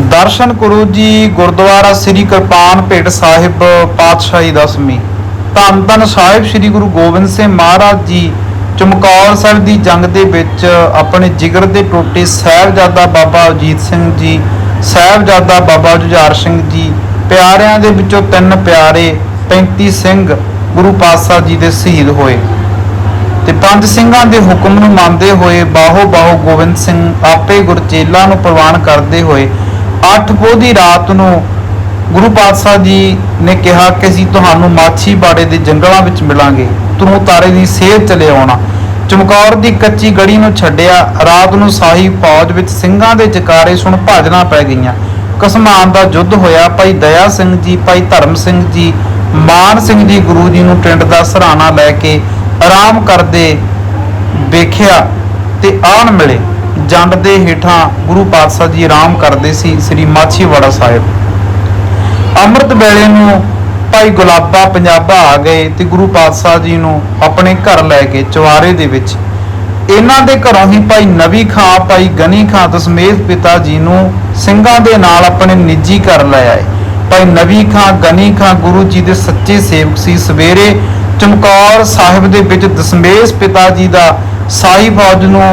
ਦਰਸ਼ਨ ਕਰੋ ਜੀ ਗੁਰਦੁਆਰਾ ਸ੍ਰੀ ਕਿਰਪਾਨ ਭੇਟ ਸਾਹਿਬ ਪਾਤਸ਼ਾਹੀ ਦਸਵੀਂ ਧੰਨ ਧੰਨ ਸਾਹਿਬ ਸ੍ਰੀ ਗੁਰੂ ਗੋਬਿੰਦ ਸਿੰਘ ਮਹਾਰਾਜ ਜੀ, ਚਮਕੌਰ ਸਾਹਿਬ ਦੀ ਜੰਗ ਦੇ ਵਿੱਚ ਆਪਣੇ ਜਿਗਰ ਦੇ ਟੋਟੇ ਸਾਹਿਬਜ਼ਾਦਾ ਬਾਬਾ ਅਜੀਤ ਸਿੰਘ ਜੀ, ਸਾਹਿਬਜ਼ਾਦਾ ਬਾਬਾ ਜੁਝਾਰ ਸਿੰਘ ਜੀ, ਪਿਆਰਿਆਂ ਦੇ ਵਿੱਚੋਂ ਤਿੰਨ ਪਿਆਰੇ 35 ਸਿੰਘ ਗੁਰੂ ਪਾਤਸ਼ਾਹ ਜੀ ਦੇ ਸ਼ਹੀਦ ਹੋਏ। ਤੇ ਪੰਜ ਸਿੰਘਾਂ ਦੇ ਹੁਕਮ ਨੂੰ ਮੰਨਦੇ ਹੋਏ ਬਾਹੋ ਬਾਹੋ ਗੋਬਿੰਦ ਸਿੰਘ ਆਪੇ ਗੁਰਚੇਲਾ ਨੂੰ ਪ੍ਰਵਾਨ ਕਰਦੇ ਹੋਏ ਅੱਠ ਪੋਹ ਦੀ ਰਾਤ ਨੂੰ ਗੁਰੂ ਪਾਤਸ਼ਾਹ ਜੀ ਨੇ ਕਿਹਾ ਕਿ ਅਸੀਂ ਤੁਹਾਨੂੰ ਮਾਛੀ ਬਾੜੇ ਦੇ ਜੰਗਲਾਂ ਵਿੱਚ ਮਿਲਾਂਗੇ, ਤੂੰ ਤਾਰੇ ਦੀ ਸੇਧ ਚਲੇ ਆਉਣਾ। ਚਮਕੌਰ ਦੀ ਕੱਚੀ ਗੜੀ ਨੂੰ ਛੱਡਿਆ, ਰਾਤ ਨੂੰ ਸਾਹੀ ਫੌਜ ਵਿੱਚ ਸਿੰਘਾਂ ਦੇ ਜਕਾਰੇ ਸੁਣ ਭਾਜਣਾ ਪੈ ਗਈਆਂ। ਕਸਮਾਨ ਦਾ ਯੁੱਧ ਹੋਇਆ, ਭਾਈ ਦਇਆ ਸਿੰਘ ਜੀ, ਭਾਈ ਧਰਮ ਸਿੰਘ ਜੀ, ਮਾਨ ਸਿੰਘ ਜੀ ਗੁਰੂ ਜੀ ਨੂੰ ਟਿੰਡ ਦਾ ਸਹਾਰਾ ਲੈ ਕੇ ਆਰਾਮ ਕਰਦੇ ਵੇਖਿਆ ਤੇ ਆਣ ਮਿਲੇ। ਜੰਡ ਦੇ ਹੇਠਾਂ ਗੁਰੂ ਪਾਤਸ਼ਾਹ ਜੀ ਆਰਾਮ ਕਰਦੇ ਸੀ, ਸ੍ਰੀ ਮਾਛੀਵਾੜਾ ਸਾਹਿਬ। ਅੰਮ੍ਰਿਤ ਵੇਲੇ ਨੂੰ ਭਾਈ ਗੁਲਾਬਾ ਪੰਜਾਬਾ ਆ ਗਏ ਤੇ ਗੁਰੂ ਪਾਤਸ਼ਾਹ ਜੀ ਨੂੰ ਆਪਣੇ ਘਰ ਲੈ ਕੇ ਚਵਾਰੇ ਦੇ ਵਿੱਚ ਇਹਨਾਂ ਦੇ ਘਰੋਂ ਹੀ ਭਾਈ ਨਵੀ ਖਾਂ, ਭਾਈ ਗਨੀ ਖਾਂ ਦਸਮੇਤ ਪਿਤਾ ਜੀ ਨੂੰ ਸਿੰਘਾਂ ਦੇ ਨਾਲ ਆਪਣੇ ਨਿੱਜੀ ਘਰ ਲੈ ਆਏ। ਭਾਈ ਨਵੀ ਖਾਂ, ਗਨੀ ਖਾਂ ਗੁਰੂ ਜੀ ਦੇ ਸੱਚੇ ਸੇਵਕ ਸੀ। ਸਵੇਰੇ ਚਮਕੌਰ ਸਾਹਿਬ ਦੇ ਵਿੱਚ ਦਸਮੇਸ਼ ਪਿਤਾ ਜੀ ਦਾ ਸਾਈ ਫੌਜ ਨੂੰ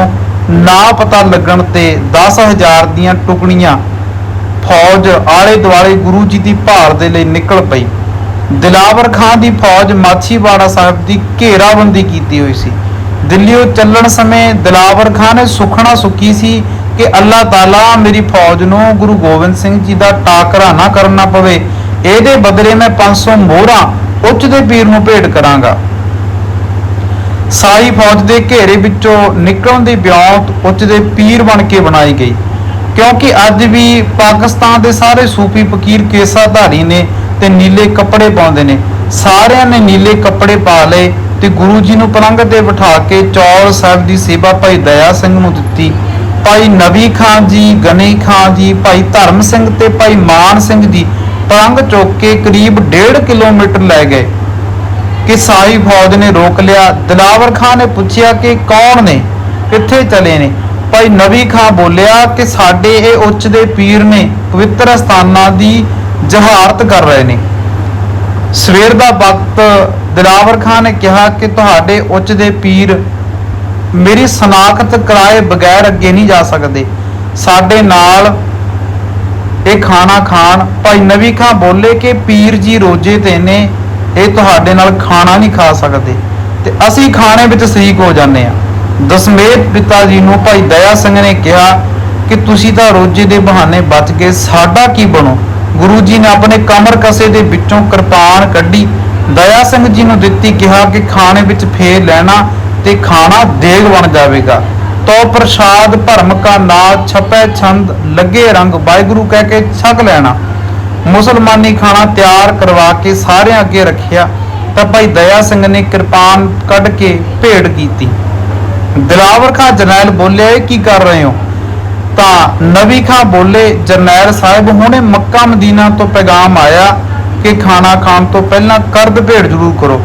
ਨਾ ਪਤਾ ਲੱਗਣ ਤੇ 10000 ਦੀਆਂ ਟੁਕੜੀਆਂ ਫੌਜ ਆਲੇ ਦੁਆਲੇ ਗੁਰੂ ਜੀ ਦੀ ਭਾਲ ਦੇ ਲਈ ਨਿਕਲ ਪਈ। ਦਿਲਾਵਰ ਖਾਨ ਦੀ ਫੌਜ ਮਾਛੀਵਾੜਾ ਸਾਹਿਬ ਦੀ ਘੇਰਾਬੰਦੀ ਕੀਤੀ ਹੋਈ ਸੀ। ਦਿੱਲੀੋਂ ਚੱਲਣ ਸਮੇਂ ਦਿਲਾਵਰ ਖਾਨ ਨੇ ਸੁਖਣਾ ਸੁੱਕੀ ਸੀ ਕਿ ਅੱਲਾਹ ਤਾਲਾ ਮੇਰੀ ਫੌਜ ਨੂੰ ਗੁਰੂ ਗੋਬਿੰਦ ਸਿੰਘ ਜੀ ਦਾ ਟਾਕਰਾ ਨਾ ਕਰਨਾ ਪਵੇ। ਇਹਦੇ ਬਦਲੇ ਮੈਂ 500 ਮੋਹਰਾਂ ਉੱਚ ਦੇ ਪੀਰ ਨੂੰ ਭੇਟ ਕਰਾਂਗਾ। ਸਾਈ ਫੌਜ ਦੇ ਘੇਰੇ ਵਿੱਚੋਂ ਨਿਕਲਣ ਦੀ ਬਿਆੰਤ ਉੱਚ ਦੇ ਪੀਰ ਬਣ ਕੇ ਬਣਾਈ ਗਈ। ਕਿਉਂਕਿ ਅੱਜ ਵੀ ਪਾਕਿਸਤਾਨ ਦੇ ਸਾਰੇ ਸੂਫੀ ਫਕੀਰ ਕੇਸਾਧਾਰੀ ਨੇ ਤੇ ਨੀਲੇ ਕੱਪੜੇ ਪਾਉਂਦੇ ਨੇ। ਸਾਰਿਆਂ ਨੇ ਨੀਲੇ ਕੱਪੜੇ ਪਾ ਲਏ ਤੇ ਗੁਰੂ ਜੀ ਨੂੰ ਪਲੰਘ ਤੇ ਬਿਠਾ ਕੇ ਚੌਲ ਸਾਹਿਬ ਦੀ ਸੇਵਾ ਭਾਈ ਦਇਆ ਸਿੰਘ ਨੂੰ ਦਿੱਤੀ। ਭਾਈ ਨਵੀ ਖਾਨ ਜੀ ਗਨੀ ਖਾਨ ਜੀ, ਭਾਈ ਧਰਮ ਸਿੰਘ ਤੇ ਭਾਈ ਮਾਨ ਸਿੰਘ ਜੀ ਪਲੰਘ ਚੁੱਕ ਕੇ ਕਰੀਬ 1.5 ਕਿਲੋਮੀਟਰ ਲੈ ਗਏ। ਕਿ ਸਾਈ ਫੌਜ ਨੇ ਰੋਕ ਲਿਆ। ਦਿਲਾਵਰ ਖਾਨ ਨੇ ਪੁੱਛਿਆ ਕਿ ਕੌਣ ਨੇ? ਕਿੱਥੇ ਚਲੇ ਨੇ? ਭਾਈ ਨਵੀ ਖਾਨ ਬੋਲਿਆ ਕਿ ਸਾਡੇ ਇਹ ਉੱਚ ਦੇ ਪੀਰ ਨੇ, ਪਵਿੱਤਰ ਸਥਾਨਾਂ ਦੀ ਜਹਾਰਤ ਕਰ ਰਹੇ ਨੇ। ਸਵੇਰ ਦਾ ਵਕਤ ਦਿਲਾਵਰ ਖਾਨ ਨੇ ਕਿਹਾ ਕਿ ਤੁਹਾਡੇ ਉੱਚ ਦੇ ਪੀਰ ਮੇਰੀ ਸਨਾਖਤ ਕਰਾਏ ਬਗੈਰ ਅੱਗੇ ਨਹੀਂ ਜਾ ਸਕਦੇ। ਸਾਡੇ ਨਾਲ ਇਹ ਖਾਣਾ ਖਾਣ। ਭਾਈ ਨਵੀ ਖਾਂ ਬੋਲੇ ਕਿ ਪੀਰ ਜੀ ਰੋਜੇ ਤੇ ਨੇ ਇਹ ਤੁਹਾਡੇ ਨਾਲ ਖਾਣਾ ਨਹੀਂ ਖਾ ਸਕਦੇ। ਤੇ ਅਸੀਂ ਖਾਣੇ ਵਿੱਚ ਸ਼ਰੀਕ ਹੋ ਜਾਂਦੇ ਆ ਦਸਮੇਤ ਪਿਤਾ ਜੀ ਨੂੰ ਭਾਈ ਦਇਆ ਸਿੰਘ ਨੇ ਕਿਹਾ ਕਿ ਤੁਸੀਂ ਤਾਂ ਰੋਜੇ ਦੇ ਬਹਾਨੇ ਬਚ ਕੇ ਸਾਡਾ ਕੀ ਬਣੋ? ਗੁਰੂ ਜੀ ਨੇ ਆਪਣੇ ਕਮਰ ਕਸੇ ਦੇ ਵਿੱਚੋਂ ਕਿਰਪਾਨ ਕੱਢੀ। ਦਇਆ ਸਿੰਘ ਜੀ ਨੂੰ ਦਿੱਤੀ ਕਿਹਾ ਕਿ ਖਾਣੇ ਵਿੱਚ ਫੇਰ ਲੈਣਾ ਤੇ ਖਾਣਾ ਦੇਗ ਬਣ ਜਾਵੇਗਾ। ਤੋ ਪ੍ਰਸਾਦ ਭਰਮ ਕਾ ਨਾਦ ਛਪੈ ਛੰਦ, ਲੱਗੇ ਰੰਗ ਵਾਹਿਗੁਰੂ ਕਹਿ ਕੇ ਛਕ ਲੈਣਾ। ਮੁਸਲਮਾਨੀ ਖਾਣਾ ਤਿਆਰ ਕਰਵਾ ਕੇ ਸਾਰਿਆਂ ਅੱਗੇ ਰੱਖਿਆ, ਤਾਂ ਭਾਈ ਦਇਆ ਸਿੰਘ ਨੇ ਕਿਰਪਾਨ ਕੱਢ ਕੇ ਭੇਡ ਕੀਤੀ। ਦਿਲਾਵਰ ਖਾਨ ਜਰਨੈਲ ਬੋਲੇ ਕੀ ਕਰ ਰਹੇ ਹੋ? ਤਾਂ ਨਵੀ ਖਾਂ ਬੋਲੇ, ਜਰਨੈਲ ਸਾਹਿਬ ਹੁਣੇ ਮੱਕਾ ਮਦੀਨਾ ਤੋਂ ਪੈਗਾਮ ਆਇਆ ਕਿ ਖਾਣਾ ਖਾਣ ਤੋਂ ਪਹਿਲਾਂ ਕਰਦ ਭੇਟ ਜ਼ਰੂਰ ਕਰੋ।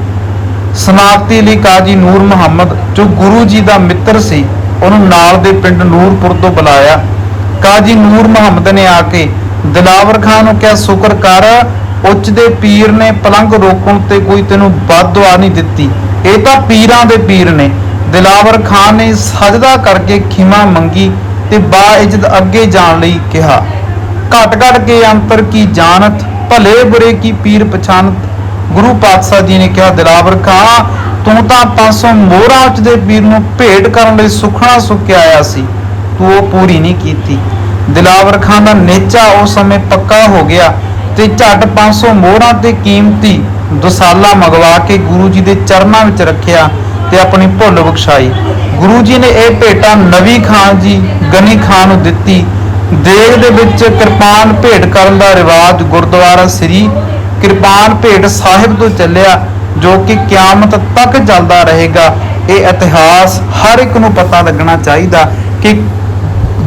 ਸਨਾਖਤੀ ਲਈ ਕਾਜੀ ਨੂਰ ਮੁਹੰਮਦ, ਜੋ ਗੁਰੂ ਜੀ ਦਾ ਮਿੱਤਰ ਸੀ, ਉਹਨੂੰ ਨਾਲ ਦੇ ਪਿੰਡ ਨੂਰਪੁਰ ਤੋਂ ਬੁਲਾਇਆ। ਕਾਜੀ ਨੂਰ ਮੁਹੰਮਦ ਨੇ ਆ ਕੇ ਦਿਲਾਵਰ ਖਾਨ ਨੂੰ ਕਿਹਾ ਸ਼ੁਕਰ ਕਰ, ਉੱਚ ਦੇ ਪੀਰ ਨੇ ਪਲੰਗ ਰੋਕਣ ਤੇ ਕੋਈ ਤੈਨੂੰ ਬਦਦੁਆ ਨਹੀਂ ਦਿੱਤੀ। ਇਹ ਤਾਂ ਪੀਰਾਂ ਦੇ ਪੀਰ ਨੇ। ਦਿਲਾਵਰ ਖਾਨ ਨੇ ਸਜਦਾ ਕਰਕੇ ਖਿਮਾ ਮੰਗੀ ਤੇ ਬਾ ਇੱਜ਼ਤ ਅੱਗੇ ਜਾਣ ਲਈ ਕਿਹਾ। ਘਟ ਘਟ ਕੇ ਅੰਤਰ ਕੀ ਜਾਣਤ, ਭਲੇ ਬੁਰੇ ਕੀ ਪੀਰ ਪਛਾਨਤ ਗੁਰੂ ਪਾਤਸ਼ਾਹ ਜੀ ਨੇ ਕਿਹਾ ਦਿਲਾਵਰ ਖਾਂ ਤੂੰ ਤਾਂ 500 ਮੋਹਰਾਂ ਉੱਚ ਦੇ ਪੀਰ ਨੂੰ ਭੇਟ ਕਰਨ ਲਈ ਸੁਖਣਾ ਸੁੱਕ ਆਇਆ ਸੀ। ਤੂੰ ਉਹ ਪੂਰੀ ਨਹੀਂ ਕੀਤੀ। ਦਿਲਾਵਰ ਖਾਨ ਦਾ ਨੇਚਾ ਉਸ ਸਮੇਂ ਪੱਕਾ ਹੋ ਗਿਆ ਤੇ ਝੱਟ 500 ਮੋਹਰਾਂ ਤੇ ਕੀਮਤੀ ਦੁਸਾਲਾ ਮੰਗਵਾ ਕੇ ਗੁਰੂ ਜੀ ਦੇ ਚਰਨਾਂ ਵਿੱਚ ਰੱਖਿਆ ਤੇ ਆਪਣੀ ਭੁੱਲ ਬਖਸ਼ਾਈ। ਗੁਰੂ ਜੀ ਨੇ ਇਹ ਭੇਟਾ ਨਵੀ ਖਾਨ ਜੀ, ਗਨੀ ਖਾਨ ਨੂੰ ਦਿੱਤੀ। ਦੇਗ ਦੇ ਵਿੱਚ ਕਿਰਪਾਨ ਭੇਟ ਕਰਨ ਦਾ ਰਿਵਾਜ ਗੁਰਦੁਆਰਾ ਸ੍ਰੀ ਕਿਰਪਾਨ ਭੇਟ ਸਾਹਿਬ ਤੋਂ ਚੱਲਿਆ, ਜੋ ਕਿ ਕਿਆਮਤ ਤੱਕ ਚੱਲਦਾ ਰਹੇਗਾ। ਇਹ ਇਤਿਹਾਸ ਹਰ ਇੱਕ ਨੂੰ ਪਤਾ ਲੱਗਣਾ ਚਾਹੀਦਾ ਕਿ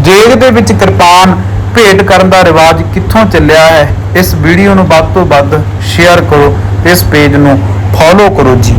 ਦੇਗ ਦੇ ਵਿੱਚ ਕਿਰਪਾਨ ਭੇਟ ਕਰਨ ਦਾ ਰਿਵਾਜ ਕਿੱਥੋਂ ਚੱਲਿਆ ਹੈ? ਇਸ ਵੀਡੀਓ ਨੂੰ ਵੱਧ ਤੋਂ ਵੱਧ ਸ਼ੇਅਰ ਕਰੋ ਇਸ ਪੇਜ ਨੂੰ ਫੋਲੋ ਕਰੋ ਜੀ।